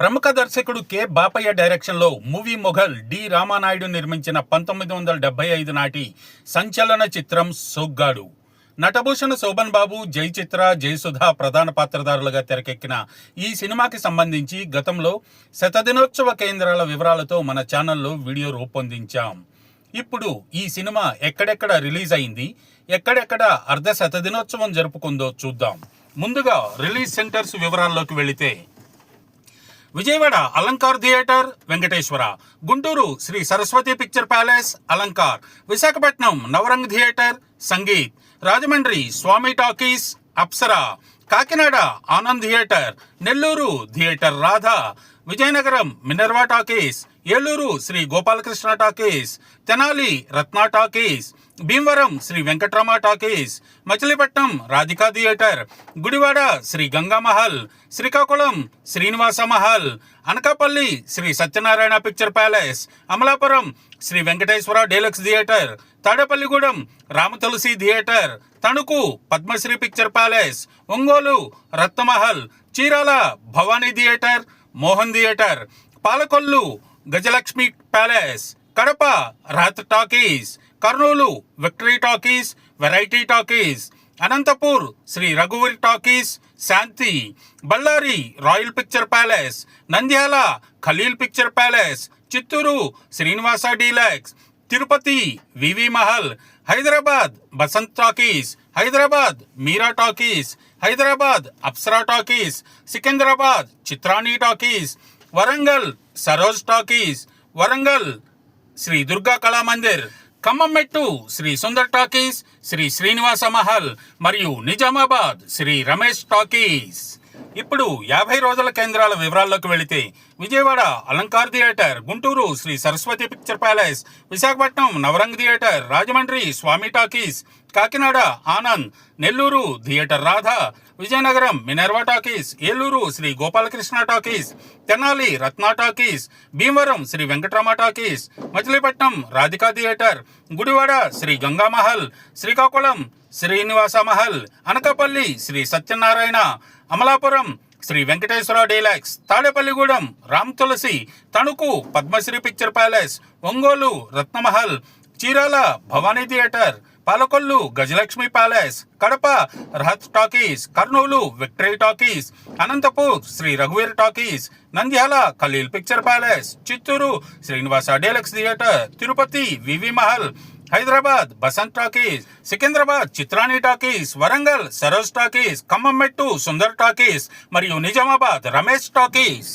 ప్రముఖ దర్శకుడు కె. బాపయ్య డైరెక్షన్లో మూవీ మొఘల్ డి. రామానాయుడు నిర్మించిన పంతొమ్మిది వందల డెబ్బై ఐదు నాటి సంచలన చిత్రం సోగ్గాడు. నటభూషణ శోభన్ బాబు జై చిత్ర జయసుధ ప్రధాన పాత్రధారులుగా తెరకెక్కిన ఈ సినిమాకి సంబంధించి గతంలో శతదినోత్సవ కేంద్రాల వివరాలతో మన ఛానల్లో వీడియో రూపొందించాం. ఇప్పుడు ఈ సినిమా ఎక్కడెక్కడ రిలీజ్ అయింది ఎక్కడెక్కడ అర్ధ శతదినోత్సవం జరుపుకుందో చూద్దాం. ముందుగా రిలీజ్ సెంటర్స్ వివరాల్లోకి వెళితే Vijayawada Alankar theatre Venkateswara. Guntur Sri Saraswati picture palace Alankar. Visakhapatnam Navrang theatre Sangeet. Rajahmundry Swamy talkies Apsara. Kakinada Anand theatre Nellore theatre Radha. Vizianagaram Minerva talkies Eluru Sri Gopalakrishna talkies Tenali Ratna talkies Bhimavaram Sri Venkatrama talkies Machilipatnam Radhika theatre Gudivada Sri Gangamahal Srikakulam Srinivasa Mahal Anakapalli Sri Satyanarayana picture palace Amalapuram Sri Venkateswara deluxe theatre Tadepalligudem Ramatulasi theatre Tanuku Padmasri picture palace Ongole Ratnamahal Chirala Bhavani theatre Mohan theatre Palakollu Gajalakshmi palace Kadapa Rahat talkies Kurnool victory talkies variety talkies Anantapur Sri రఘువరి talkies Shanti Bellary royal picture palace Nandyal Khalil picture palace Chittoor Srinivasa deluxe Tirupati VV Mahal Hyderabad Basant talkies Hyderabad Meera talkies Hyderabad Apsara talkies Secunderabad Chitrani talkies Warangal Saroj talkies Warangal Sri Durga Kalamandir. Khammam Mettu Sri Sundar talkies Sri Srinivasa Mahal మరియు Nizamabad Shri Ramesh talkies. ఇప్పుడు యాభై రోజుల కేంద్రాల వివరాల్లోకి వెళితే Vijayawada Alankar theatre Guntur Sri Saraswati picture palace Visakhapatnam Navrang theatre Rajahmundry Swamy talkies Kakinada Anand Nellore theatre Radha Vizianagaram Minerva talkies Eluru Sri Gopalakrishna talkies Tenali Ratna talkies Bhimavaram Sri Venkatarama talkies Machilipatnam Radhika theatre Gudivada Sri Gangamahal Srikakulam Srinivasa Mahal Anakapalli Sri Satyanarayana Amalapuram Sri Venkateswara deluxe Tadepalligudem Ram Tulasi Tanuku Padmasri picture palace Ongole Ratnamahal Chirala Bhavani theatre Palakollu Gajalakshmi palace Kadapa Rahat talkies Kurnool victory talkies Anantapur Sri రఘువీర్ talkies Nandyal Khalil picture palace Chittoor Srinivasa deluxe theatre Tirupati VV Mahal Hyderabad Basant talkies Secunderabad Chitrani talkies Warangal Saroj talkies Khammammettu Sundar talkies మరియు Nizamabad Ramesh talkies.